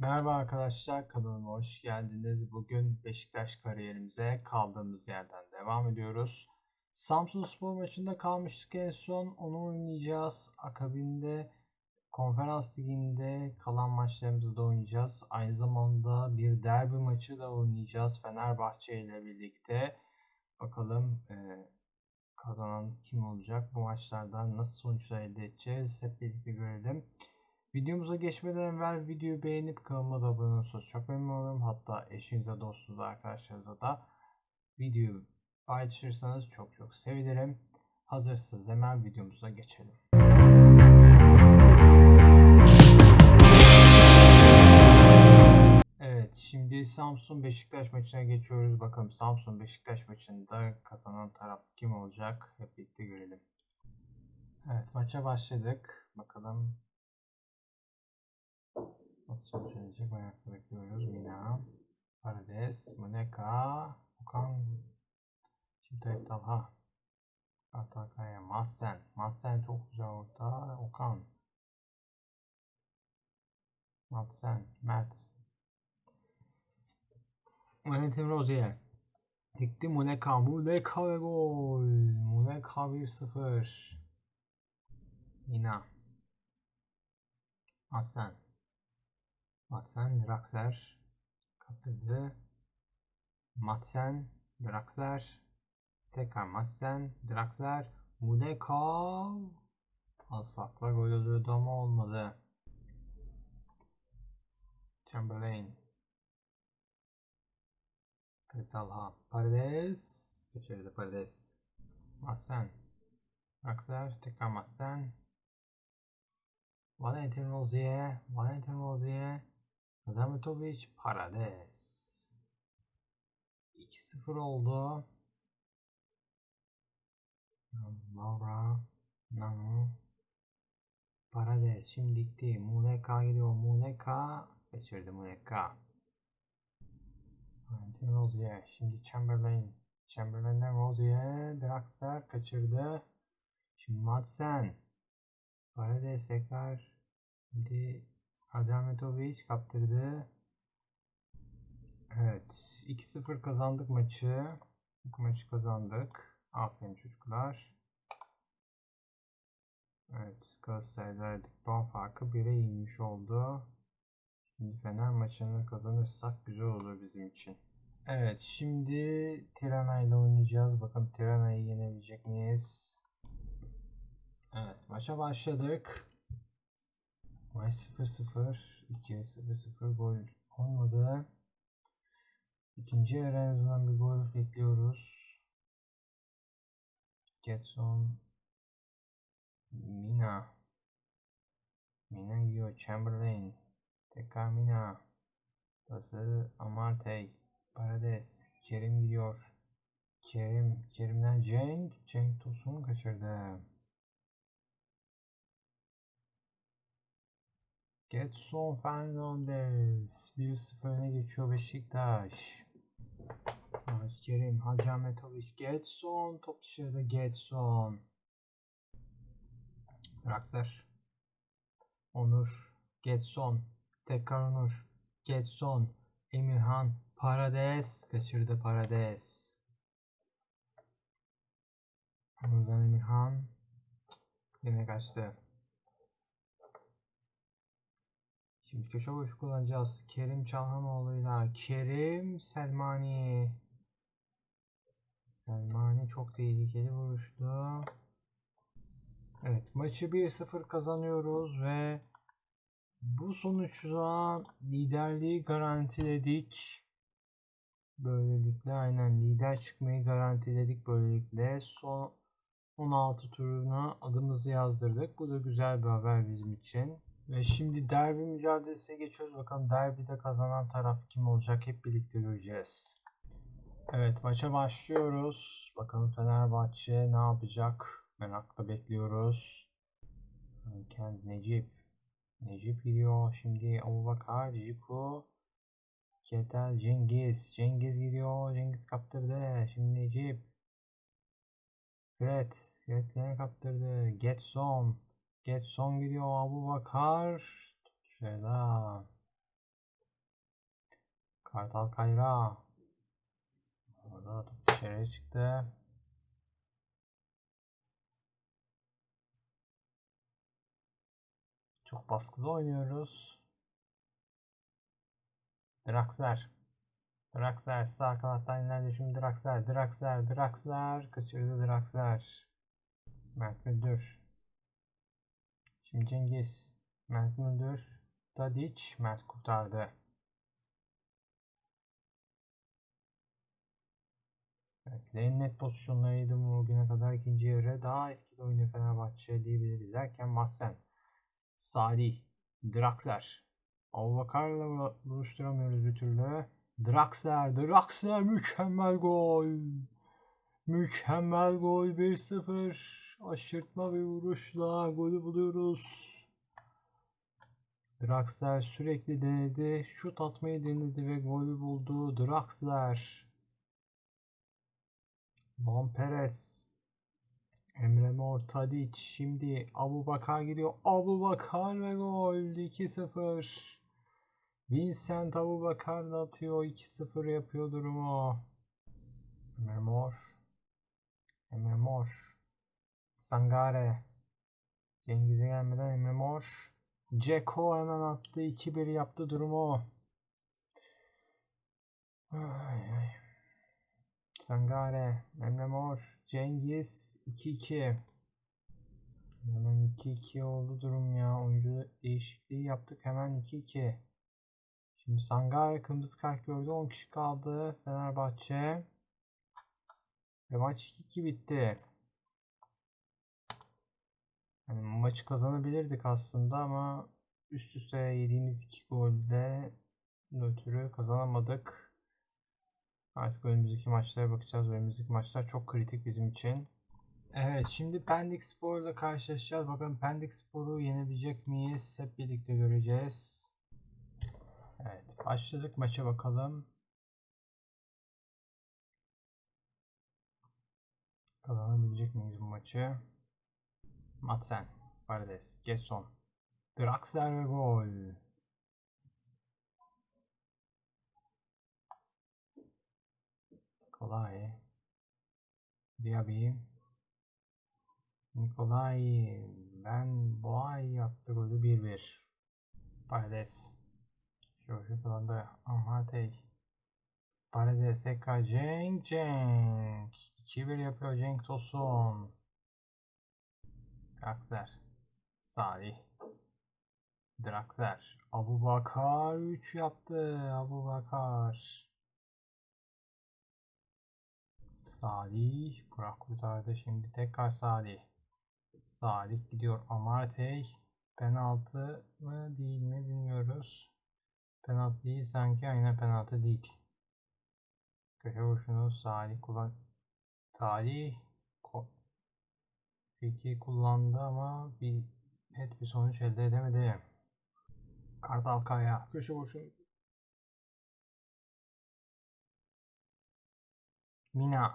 Merhaba arkadaşlar, kanalıma hoş geldiniz. Bugün Beşiktaş kariyerimize kaldığımız yerden devam ediyoruz. Samsun Spor maçında kalmıştık en son. Onu oynayacağız. Akabinde Konferans Ligi'nde kalan maçlarımızı da oynayacağız. Aynı zamanda bir derbi maçı da oynayacağız Fenerbahçe ile birlikte. Bakalım e, kazanan kim olacak? Bu maçlardan nasıl sonuçlar elde edeceğiz? Hep birlikte görelim. Videomuza geçmeden evvel videoyu beğenip kanalıma da abone olursanız çok memnun olurum. Hatta eşinize, dostunuza, arkadaşlarınıza da videoyu paylaşırsanız çok çok sevinirim. Hazırsınız hemen videomuza geçelim. Evet şimdi Samsun Beşiktaş maçına geçiyoruz. Bakalım Samsun Beşiktaş maçında kazanan taraf kim olacak? Hep birlikte görelim. Evet maça başladık. Bakalım Nasıl sonuçlanacak merakla bekliyoruz. Mina, Parades, Muneka, Okan, Çiftayip Talha, Atakaya, Mahsen. Mahsen çok güzel orta. Okan. Mahsen, Mert. Valentin Rozier. Dikti Muneka. Muneka ve gol. Muneka 1-0. Mina. Mahsen. Matsen, Draxler kaptırdı. Matsen, Draxler. Tekrar Matsen, Draxler. Mudeka. Az farkla gol oluyordu ama olmadı. Chamberlain. Kritalha. Paredes. Geçirdi Paredes. Matsen. Draxler. Tekrar Matsen. Valentin Rozier. Valentin Rozier. Adamitovic Parades. 2-0 oldu. Laura Nanu Parades şimdi dikti. Muleka gidiyor. Muleka geçirdi Muleka. Valentin Rozier. Şimdi Chamberlain. Chamberlain'den Rozier. Draxler kaçırdı. Şimdi Madsen. Parades tekrar. Şimdi Adametovic kaptırdı. Evet. 2-0 kazandık maçı. İlk maçı kazandık. Aferin çocuklar. Evet. Galatasaray'da puan farkı 1'e inmiş oldu. Şimdi Fener maçını kazanırsak güzel olur bizim için. Evet. Şimdi Tirana ile oynayacağız. Bakalım Tirana'yı yenebilecek miyiz? Evet. Maça başladık. Maç 0-0. 2-0-0 gol olmadı. İkinci yarı en azından bir gol bekliyoruz. Getson. Mina. Mina gidiyor. Chamberlain. Tekrar Mina. Pası Amartey. Parades. Kerim gidiyor. Kerim. Kerim'den Cenk. Cenk Tosun kaçırdı. Getson Fernandez 1-0 öne geçiyor Beşiktaş. Maç Kerim, Hacı Ahmetoviç, Getson top dışarıda Getson. Draxler. Onur, Getson, tekrar Onur, Getson, Emirhan, Parades, kaçırdı Parades. Onur'dan Emirhan, yine kaçtı. Şimdi köşe boşu kullanacağız. Kerim Çalhanoğlu'yla Kerim Selmani. Selmani çok tehlikeli vuruştu. Evet maçı 1-0 kazanıyoruz ve bu sonuçla liderliği garantiledik. Böylelikle aynen lider çıkmayı garantiledik böylelikle. Son 16 turuna adımızı yazdırdık. Bu da güzel bir haber bizim için. Ve şimdi derbi mücadelesine geçiyoruz. Bakalım derbide kazanan taraf kim olacak hep birlikte göreceğiz. Evet maça başlıyoruz. Bakalım Fenerbahçe ne yapacak? Merakla bekliyoruz. Kendi Necip. Necip gidiyor. Şimdi Abubakar, Jiku, Ketel, Cengiz. Cengiz gidiyor. Cengiz kaptırdı. Şimdi Necip. Fred. Fred yine kaptırdı. Getson. Getson gidiyor Abu Bakar. Şöyle. Kartal Kayra. Orada top dışarıya çıktı. Çok baskıda oynuyoruz. Draxler. Draxler sağ kanattan ilerliyor şimdi Draxler. Draxler. Draxler. Kaçırdı Draxler. Mert Müldür. Cengiz. Mert Müldür. Tadic. Mert kurtardı. Evet, en net pozisyonlarıydı bu bugüne kadar ikinci yarı. Daha etkili oynuyor Fenerbahçe diyebiliriz derken Mahsen. Salih. Draxler. Abubakar'la buluşturamıyoruz bir türlü. Draxler. Draxler mükemmel gol. Mükemmel gol 1-0. Aşırtma bir vuruşla golü buluyoruz. Draxler sürekli denedi. Şut atmayı denedi ve golü buldu. Draxler. Van Perez. Emre Mor Tadic. Şimdi Abu Bakar gidiyor. Abu Bakar ve gol. 2-0. Vincent Abu Bakar da atıyor. 2-0 yapıyor durumu. Emre Mor. Emre Mor. Sangare. Cengiz'e gelmeden Emre Mor. Ceko hemen attı. 2-1 yaptı durumu. Ay, ay. Sangare, Emre Mor, Cengiz 2-2. Hemen 2-2 oldu durum ya. Oyuncu değişikliği yaptık hemen 2-2. Şimdi Sangare kırmızı kart gördü. 10 kişi kaldı Fenerbahçe. Ve maç 2-2 bitti. Yani maçı kazanabilirdik aslında ama üst üste yediğimiz 2 golde ötürü kazanamadık. Artık önümüzdeki maçlara bakacağız. Önümüzdeki maçlar çok kritik bizim için. Evet şimdi Pendik Spor'la karşılaşacağız. Bakalım Pendik Spor'u yenebilecek miyiz? Hep birlikte göreceğiz. Evet başladık maça bakalım. Kazanabilecek miyiz bu maçı? Matsen, Paredes, Gesson, Draxler ve gol. Nikolay. Diaby. Nikolay. Ben Boğay yaptı golü 1-1. Paredes. Şu kalanda Amatey. Paredes tekrar Cenk Cenk. 2-1 yapıyor Cenk Tosun. Draxler. Salih. Draxler. Abu Bakar 3 yaptı. Abu Bakar. Salih. Burak kurtardı. Şimdi tekrar Salih. Salih gidiyor. Amartey. Penaltı mı değil mi bilmiyoruz. Penaltı değil sanki. Aynen penaltı değil. Köşe vuruşunu Salih kullan. Salih Peki kullandı ama bir net bir sonuç elde edemedi. Kartal Kaya. Köşe vuruşu. Mina.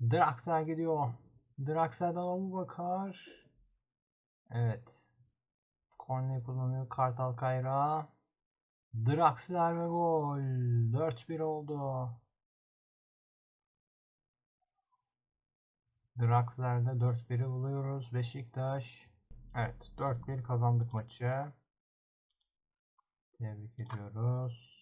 Draxler gidiyor. Draxler'den Abu Bakar. Evet. Korneyi kullanıyor Kartal Kayra. Draxler ve gol. 4-1 oldu. Draxler'de 4-1'i buluyoruz. Beşiktaş. Evet 4-1 kazandık maçı. Tebrik ediyoruz.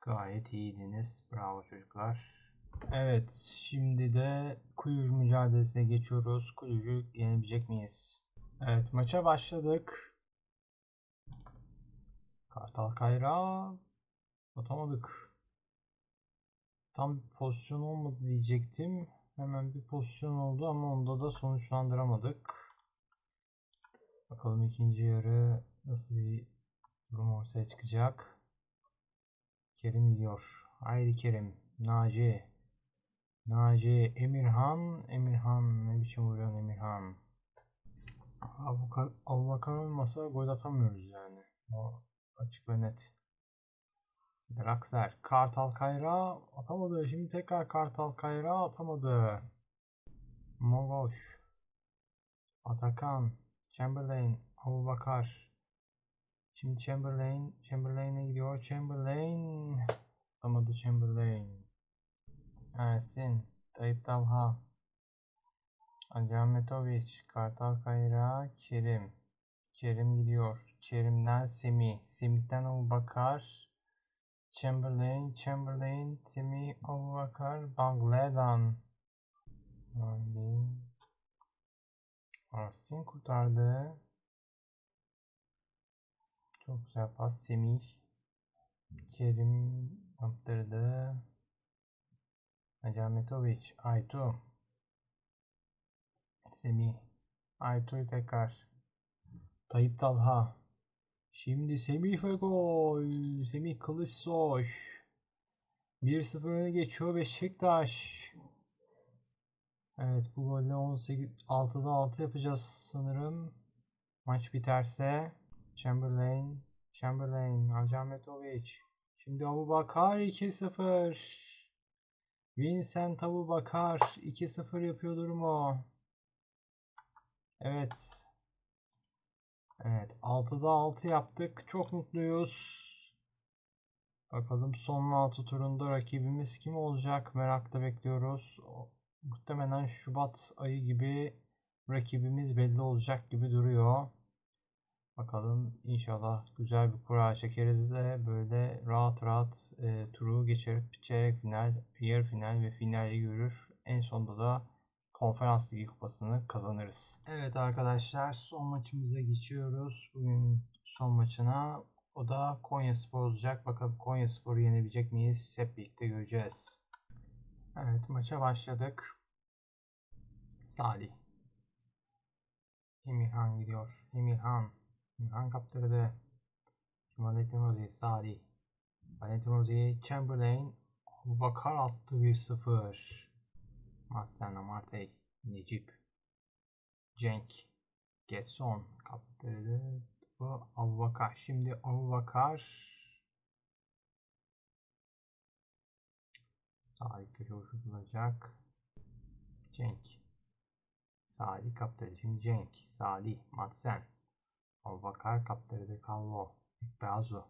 Gayet iyiydiniz. Bravo çocuklar. Evet şimdi de Kuyucu mücadelesine geçiyoruz. Kuyucu yenebilecek miyiz? Evet maça başladık. Kartal Kayra atamadık. Tam bir pozisyon olmadı diyecektim. Hemen bir pozisyon oldu ama onda da sonuçlandıramadık. Bakalım ikinci yarı nasıl bir durum ortaya çıkacak. Kerim gidiyor. Haydi Kerim. Naci. Naci. Emirhan. Emirhan. Ne biçim vuruyor Emirhan. Abubakar, Abubakar olmasa gol atamıyoruz yani. O açık ve net. Draxler. Kartal Kayra atamadı. Şimdi tekrar Kartal Kayra atamadı. Mogoş. Atakan. Chamberlain. Abubakar. Şimdi Chamberlain, Chamberlain'e gidiyor. Chamberlain. Atamadı Chamberlain. Ersin. Tayyip Talha. Acammetovic. Kartal Kayra. Kerim. Kerim gidiyor. Kerim'den Semih. Semih'ten Abubakar. Chamberlain. Chamberlain. Semih. Abubakar. Bangladan. Ersin. Ersin kurtardı. Çok güzel pas Semih. Kerim yaptırdı. Acametovic. Aytu. Semih. Aytu'yu tekrar. Tayyip Talha. Şimdi Semih ve gol. Semih Kılıçsoy. 1-0 öne geçiyor Beşiktaş. Evet bu golle 18 6'da 6 yapacağız sanırım. Maç biterse Chamberlain, Chamberlain, Acametovic. Şimdi Abubakar 2-0. Vincent Abubakar 2-0 yapıyor durumu. Evet. Evet 6'da 6 yaptık. Çok mutluyuz. Bakalım son 6 turunda rakibimiz kim olacak merakla bekliyoruz. Muhtemelen Şubat ayı gibi rakibimiz belli olacak gibi duruyor. Bakalım inşallah güzel bir kura çekeriz de böyle rahat rahat e, turu geçirip çeyrek final, yarı final ve finali görür. En sonunda da konferans ligi kupasını kazanırız. Evet arkadaşlar son maçımıza geçiyoruz. Bugün son maçına o da Konya Spor olacak. Bakalım Konya Spor'u yenebilecek miyiz? Hep birlikte göreceğiz. Evet maça başladık. Salih. Emirhan gidiyor. Emirhan. Emirhan kaptırdı. Valentin Rozi. Salih. Valentin Rozi. Chamberlain. Bakar attı 1-0. Mahsen Amartey. Necip. Cenk. Getson kaptırdı. Bu Abubakar. Şimdi Abubakar. Salih köşe vuruşu bulacak. Cenk. Salih kaptırdı. Şimdi Cenk. Salih. Matsen. Abubakar kaptırdı. Calvo. Ekbeazu.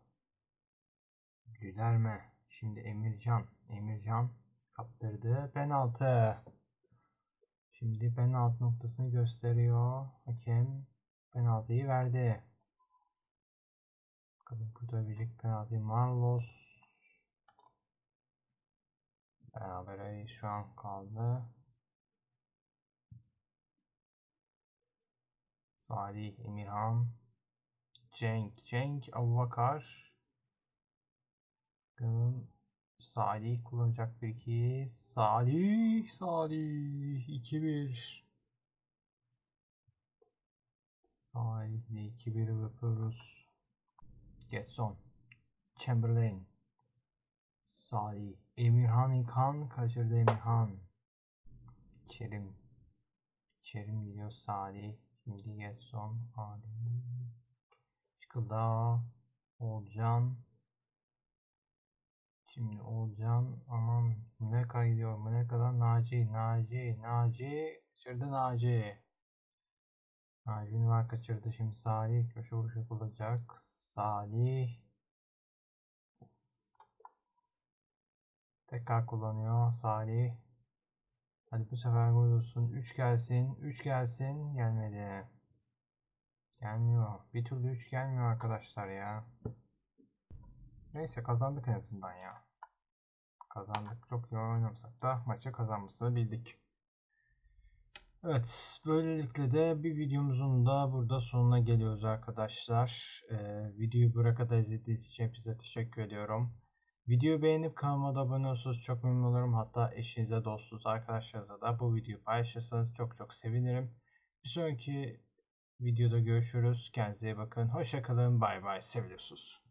Gülerme. Şimdi Emircan. Emircan kaptırdı. Penaltı. Şimdi penaltı noktasını gösteriyor. Hakem penaltıyı verdi. Bakalım kurtarabilecek penaltıyı Marlos. Beraber şu an kaldı. Salih, Emirhan, Cenk, Cenk, Abubakar. Bakalım Salih kullanacak bir iki. Salih, Salih 2-1. Salih'le 2-1 yapıyoruz. Getson, Chamberlain, Salih, Emirhan İlkan kaçırdı Emirhan. Kerim, Kerim gidiyor Salih. Şimdi Getson, Ali, Çıkıldağ, Olcan. Şimdi Olcan, aman Müneka gidiyor. Müneka'dan Naci, Naci, Naci, kaçırdı Naci. Naci'nin var kaçırdı. Şimdi Salih köşe vuruşu yapılacak. Salih. Tekrar kullanıyor Salih. Hadi bu sefer gol olsun. 3 gelsin. 3 gelsin. Gelmedi. Gelmiyor. Bir türlü 3 gelmiyor arkadaşlar ya. Neyse kazandık en azından ya. Kazandık. Çok iyi oynamasak da maçı kazanmasını bildik. Evet. Böylelikle de bir videomuzun da burada sonuna geliyoruz arkadaşlar. Ee, videoyu buraya kadar izlediğiniz için hepinize teşekkür ediyorum. Videoyu beğenip kanalıma da abone olursanız çok memnun olurum. Hatta eşinize, dostunuza, arkadaşlarınıza da bu videoyu paylaşırsanız çok çok sevinirim. Bir sonraki videoda görüşürüz. Kendinize iyi bakın. Hoşçakalın. Bay bay. Seviyorsunuz.